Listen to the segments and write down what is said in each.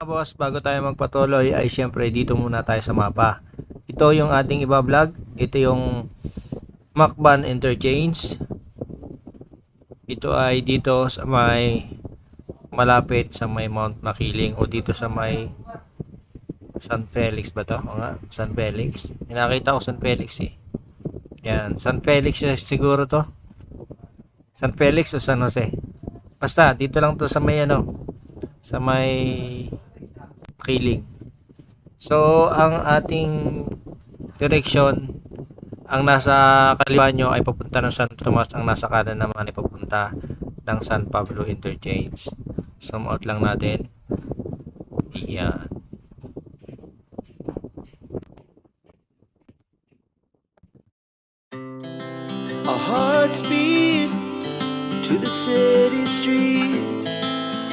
Boss, bago tayo magpatuloy ay siyempre dito muna tayo sa mapa. Ito yung ating iba-vlog. Ito yung Macban Interchange. Ito ay dito sa may malapit sa may Mount Makiling o dito sa may San Felix ba to? O nga, San Felix. Nakita ko San Felix eh. Yan, San Felix siguro to. San Felix o San Jose. Basta, dito lang to sa may ano, sa may Makiling. So, ang ating direction, ang nasa kaliwa nyo ay papunta ng San Tomas, ang nasa kanan naman ay papunta ng San Pablo Interchange. Zoom out lang natin. Iyan. Our hearts to the city streets.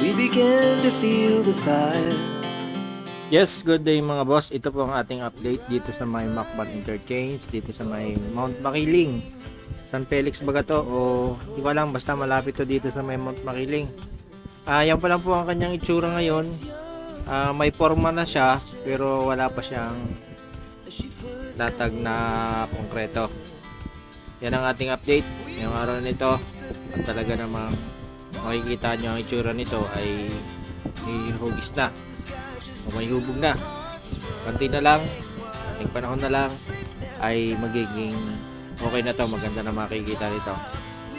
We began to feel the fire. Yes, good day mga boss. Ito po ang ating update dito sa may Macban Interchange, dito sa may Mount Makiling. San Felix ba to? O di alam, basta malapit to dito sa may Mount Makiling. Ah, yan pa lang po ang kanyang itsura ngayon. Ah, may forma na siya, pero wala pa siyang latag na konkreto. Yan ang ating update ngayong araw nito. At talaga namang makikita nyo ang itsura nito ay hihugis na may hubog na. Konti na lang. Ating panahon na lang ay magiging okay na to. Maganda na makikita nito.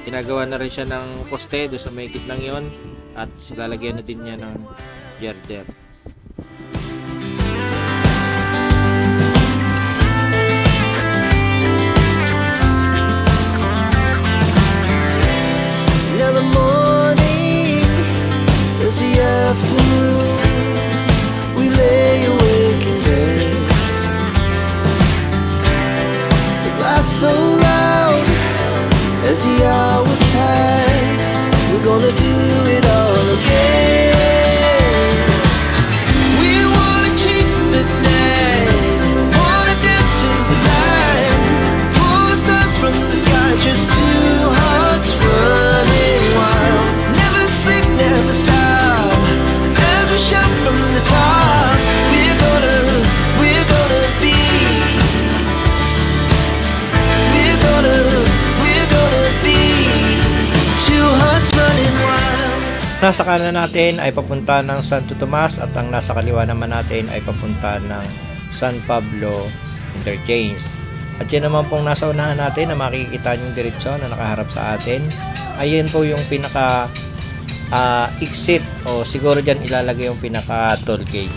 Ginagawa na rin siya ng poste doon sa may gitnang yon at lalagyan na din niya ng girder as the nasa kanan natin ay papunta ng Santo Tomas at ang nasa kaliwa naman natin ay papunta ng San Pablo Interchange. At yun naman pong nasa unahan natin na makikita yung diretsyon na nakaharap sa atin. Ayun po yung pinaka ah, exit o siguro dyan ilalagay yung pinaka toll gate.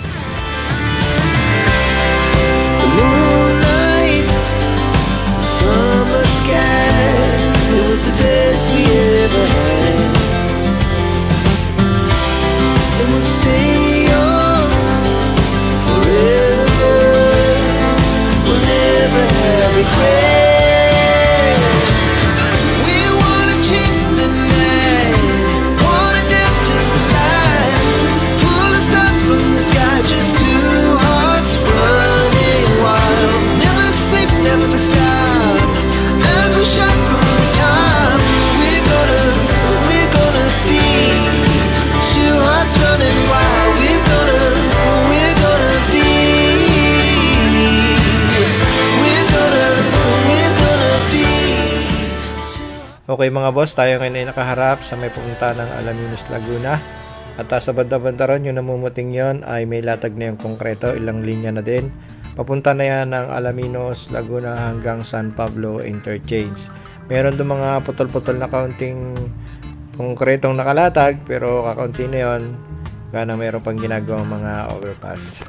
Summer sky, it was the best we ever had. Okay mga boss, tayo ngayon ay nakaharap sa may pupunta ng Alaminos, Laguna. At ah, sa banda-banda ron, yung namumuting yon ay may latag na yung konkreto, ilang linya na din. Papunta na yan ng Alaminos, Laguna hanggang San Pablo Interchange. Meron doon mga putol-putol na kaunting konkretong nakalatag, pero kakaunti na yon. Gana meron pang ginagawang mga overpass.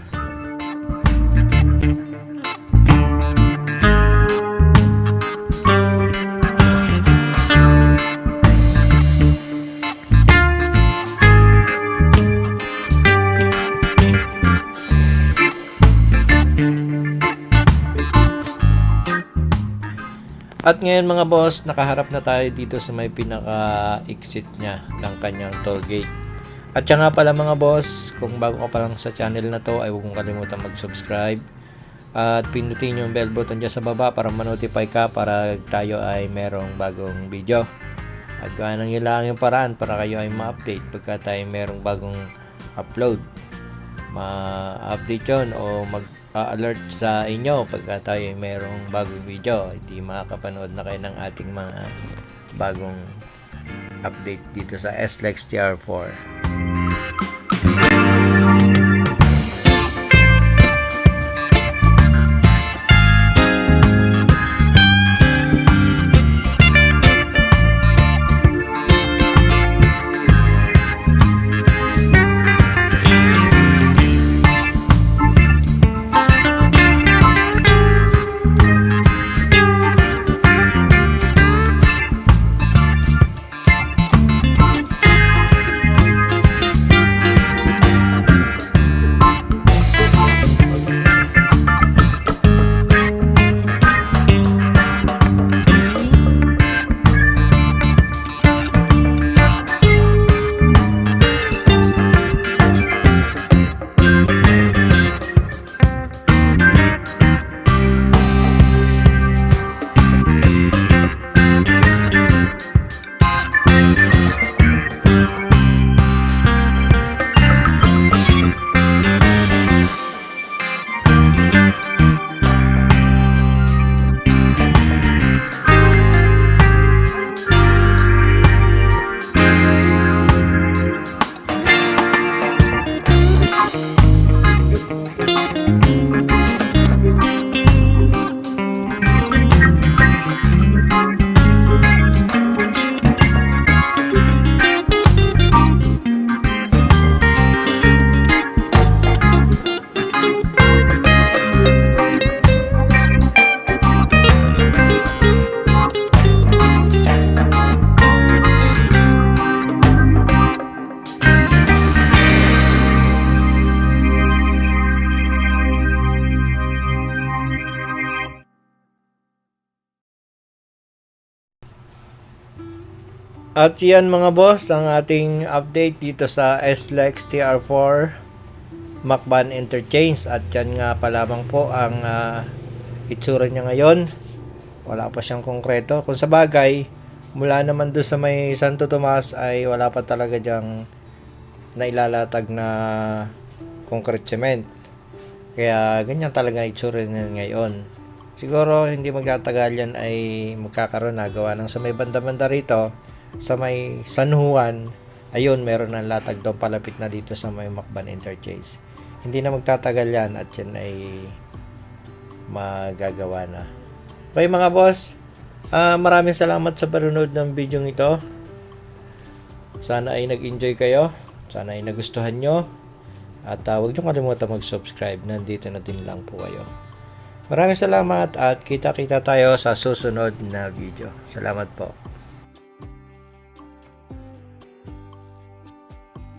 At ngayon mga boss, nakaharap na tayo dito sa may pinaka-exit niya ng kanyang toll gate. At siya nga pala mga boss, kung bago ka pa lang sa channel na to, ay huwag mong kalimutan mag-subscribe. At pinutin yung bell button dyan sa baba para ma-notify ka para tayo ay merong bagong video. At lang yun lang yung paraan para kayo ay ma-update pagka tayo merong bagong upload. Ma-update yon o mag-alert sa inyo pagka tayo mayroong bagong video. Hindi makakapanood na kayo ng ating mga bagong update dito sa SLEX TR4. At yan mga boss, ang ating update dito sa SLEX TR4 Macban Interchange. At yan nga pa lamang po ang ah, itsura niya ngayon. Wala pa siyang konkreto. Kung sa bagay, mula naman doon sa may Santo Tomas ay wala pa talaga diyang nailalatag na concrete cement. Kaya ganyan talaga itsura niya ngayon. Siguro hindi magtatagal yan ay magkakaroon na gawa ng sa may banda-banda rito sa may San Juan, ayun, meron ng latag doon palapit na dito sa may Macban Interchange. Hindi na magtatagal yan at yan ay magagawa na. Okay mga boss, ah, maraming salamat sa panunod ng video ito. Sana ay nag-enjoy kayo. Sana ay nagustuhan nyo. At uh, huwag nyo kalimutan mag-subscribe. Nandito na din lang po kayo. Maraming salamat at kita-kita tayo sa susunod na video. Salamat po.